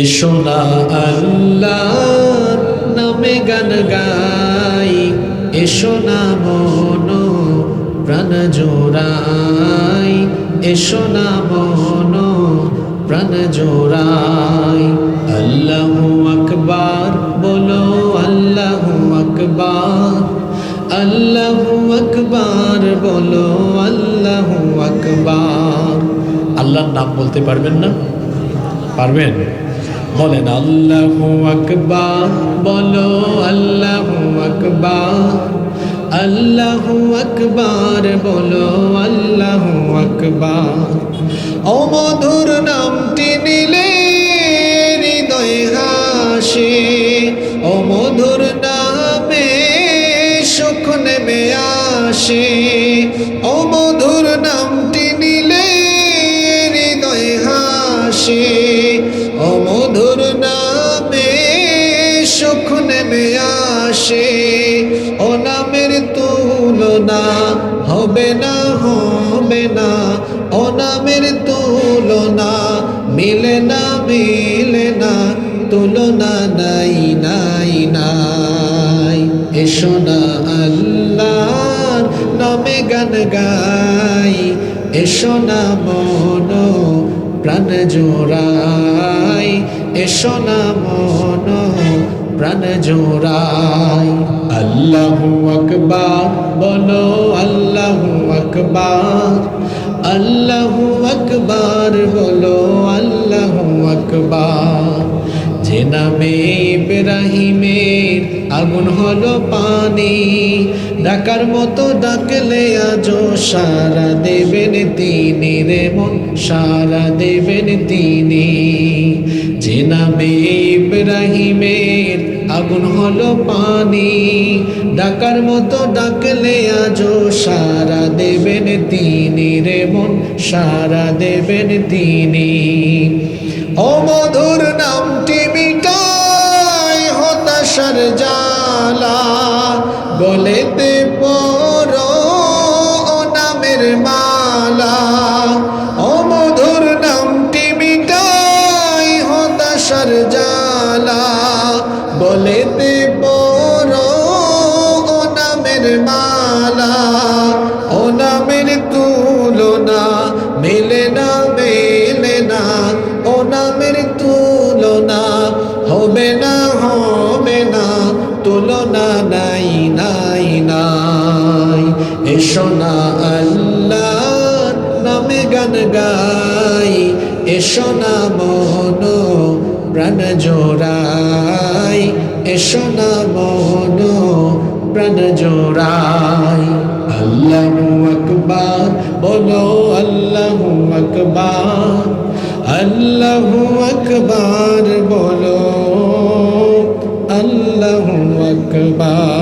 এসো না আল্লাহ নামে গান গাই এসো না মন প্রাণ জোড়াই এসো না মন প্রাণ জোড়াই। আল্লাহু আকবার, বলো আল্লাহু আকবার আল্লাহু আকবার, বলো আল্লাহু আকবার। আল্লাহর নাম বলতে পারবেন না? পারবেন? বলেন, আল্লাহু আকবার। বলো, আল্লাহ আকবার। আল্লাহু আকবার। বলো, আল্লাহ আকবার। ও মধুর নামটি নিলে হৃদয় হাসে। ও মধুর নামে সুখ নেমে আসে। ও মধুর নামটি নিলে হৃদয় হাসে। নেমে আসে, ও নামের তুলনা হবে না হবে না। ও নামের তুলনা মিলে না মিলে না, তুলনা নাই নাই নাই। এসো না আল্লাহ নামে গান গাই, এসো না মন প্রাণ জোড়াই, এসো না মন প্রাণ জোড়াই। আল্লাহু আকবার, বলো আল্লাহ আকবার। আল্লাহু আকবার, বলো আল্লাহু আকবার। যে নামে ইব্রাহিমের আগুন হলো পানি, ডাকার মতো ডাকলে আজও সারা দেবেন তিনি রে মন, সারা দেবেন তিনি। নামে ইব্রাহিমের আগুন হলো পানি। ডাকার মতো ডাকলে আজও সারা দেবেন তিনি রে মন, সারা দেবেন তিনি। ও মধুর নামটি মিটাই হতাশার জালা বলেতে পর বলেতে পর ও নামের মালা। ও নামের তুলনা মেলে না মেলে না। ও নামের তুলনা হবে না হবে না। তুলনা নাই নাই নাই। এসো না আল্লাহ নামে গান গাই। এসো না মন প্রাণ জোড়াই, এসো না মোহন, প্রাণ জোড়াই। আল্লাহ আকবার, বলো আল্লাহ আকবার আল্লাহ আকবার, বলো আল্লাহ আকবার।